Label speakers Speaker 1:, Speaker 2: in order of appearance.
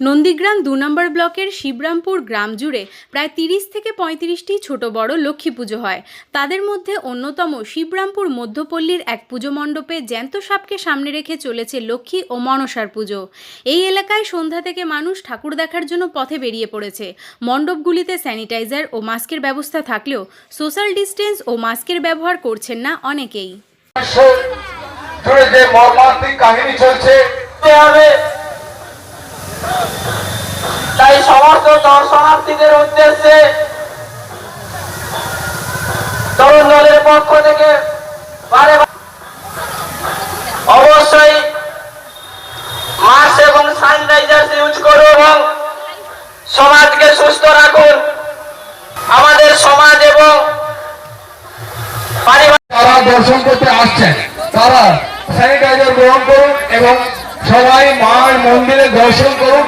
Speaker 1: নন্দীগ্রাম দু নম্বর ব্লকের শিবরামপুর গ্রাম জুড়ে প্রায় তিরিশ থেকে পঁয়ত্রিশটি ছোট বড় লক্ষ্মী পুজো হয়। তাদের মধ্যে অন্যতম শিবরামপুর মধ্যপল্লীর এক পুজো মণ্ডপে জ্যান্ত সাপকে সামনে রেখে চলেছে লক্ষ্মী ও মনসার পুজো। এই এলাকায় সন্ধ্যা থেকে মানুষ ঠাকুর দেখার জন্য পথে বেরিয়ে পড়েছে। মণ্ডপগুলিতে স্যানিটাইজার ও মাস্কের ব্যবস্থা থাকলেও সোশ্যাল ডিস্টেন্স ও মাস্কের ব্যবহার করছেন না অনেকেই।
Speaker 2: কাহিনী চলছে
Speaker 3: সমস্ত দর্শনার্থীদের উদ্দেশ্যে তরুণ দলের পক্ষ থেকে অবশ্যই মাস্ক এবং স্যানিটাইজার ইউজ করুন এবং সমাজকে সুস্থ রাখুন। আমাদের সমাজ এবং
Speaker 2: তারা দর্শন করতে আসছেন। তারা স্যানিটাইজার গ্রহণ করুন এবং সবাই মার মন্দিরে দর্শন করুন।